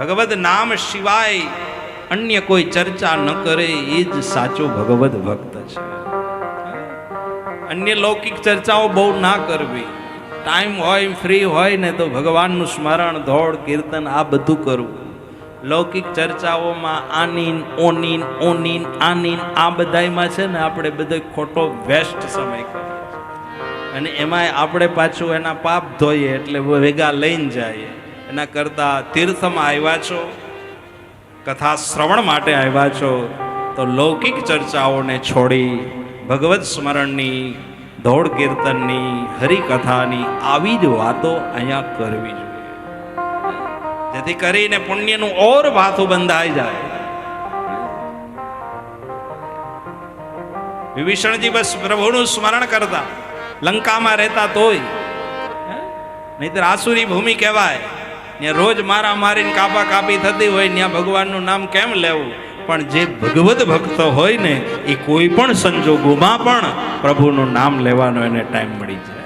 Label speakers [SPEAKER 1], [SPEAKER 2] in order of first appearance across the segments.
[SPEAKER 1] ભગવદ નામ સિવાય અન્ય કોઈ ચર્ચા ન કરે, એ જ સાચો ભગવદ ભક્ત છે. અન્ય લૌકિક ચર્ચાઓ બહુ ના કરવી. ટાઈમ હોય ફ્રી હોય ને તો ભગવાનનું સ્મરણ, ધોળ, કીર્તન, આ બધું કરવું. લૌકિક ચર્ચાઓમાં આનીન, ઓનીન ઓનીન, આનીન, આ બધાયમાં છે ને આપણે બધો ખોટો વેસ્ટ સમય કરીએ અને એમાંય આપણે પાછું એના પાપ ધોઈએ એટલે ભેગા લઈને જાય એના કરતાં તીર્થમાં આવ્યા છો, કથા શ્રવણ માટે આવ્યા છો, તો લૌકિક ચર્ચાઓને છોડી ભગવત સ્મરણની, ધોળ કીર્તનની, હરિકથાની આવી જ વાતો અહીંયા કરવી જોઈએ. જેથી કરીને પુણ્યનું ઓર ભાથું બંધાઈ જાય. વિભીષણજી બસ પ્રભુનું સ્મરણ કરતા, લંકામાં રહેતા તોય, નહીતર આસુરી ભૂમિ કહેવાય. ત્યાં રોજ મારા મારીને કાપા કાપી થતી હોય ત્યાં ભગવાનનું નામ કેમ લેવું? પણ જે ભગવત ભક્ત હોય ને, એ કોઈ પણ સંજોગોમાં પણ પ્રભુનું નામ લેવાનો એને ટાઈમ મળી જાય.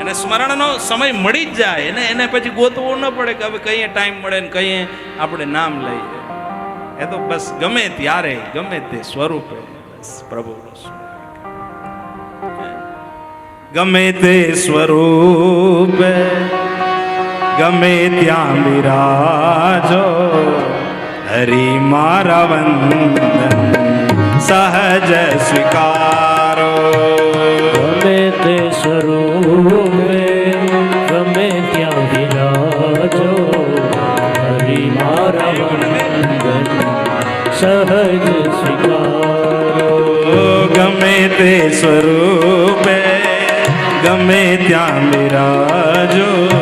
[SPEAKER 1] એને સ્મરણનો સમય મળી જ જાય. એને એને પછી ગોતવું ન પડે કે હવે કઈએ ટાઈમ મળે ને કઈએ આપણે નામ લઈએ. એ તો બસ ગમે ત્યારે, ગમે તે સ્વરૂપે બસ ગમે તે સ્વરૂપે ગમે ત્યાં બિરાજો. હરી મારા વંદન સહજ સ્વીકારો.
[SPEAKER 2] ગમે તે સ્વરૂપે ગમે ત્યાં બિરાજો. હરિ મારા વંદન સહજ સ્વીકારો.
[SPEAKER 1] ગમે તે સ્વરૂપે ગમે ત્યાં બિરાજો.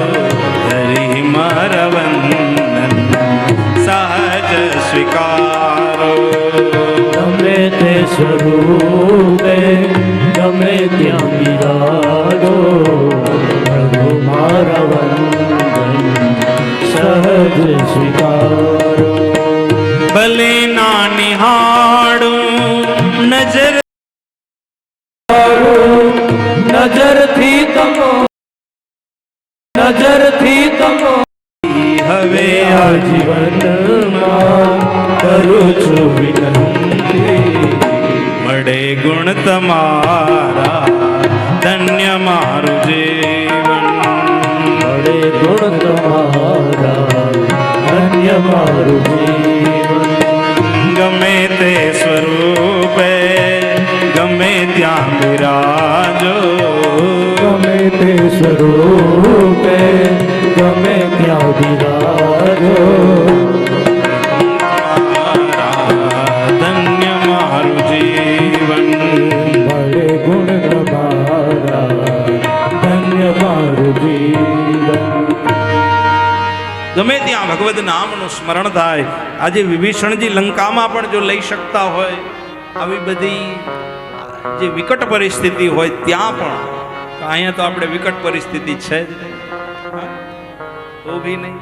[SPEAKER 2] સ્વરૂપે ગમે ત્યાં વિરાજો પ્રભુ મારા વંદન સહજ સ્વીકારો.
[SPEAKER 1] ભલે ના નિહાળું, નજર
[SPEAKER 2] નજરથી તમો નજરથી તમો.
[SPEAKER 1] હવે
[SPEAKER 2] આ જીવનમાં કરું છું વિનંતી.
[SPEAKER 1] ગુણ તમારા ધન્ય મારું જીવન.
[SPEAKER 2] હરે ગુણ તમારા ધન્ય મારું જીવન.
[SPEAKER 1] ગમે તે સ્વરૂપે ગમે ત્યાં ભગવદ નામનું સ્મરણ થાય. આજે વિભીષણજી લંકામાં પણ જો લઈ શકતા હોય, આવી બધી જે વિકટ પરિસ્થિતિ હોય ત્યાં પણ અહીંયા તો આપણે વિકટ પરિસ્થિતિ છે તો બી નહીં.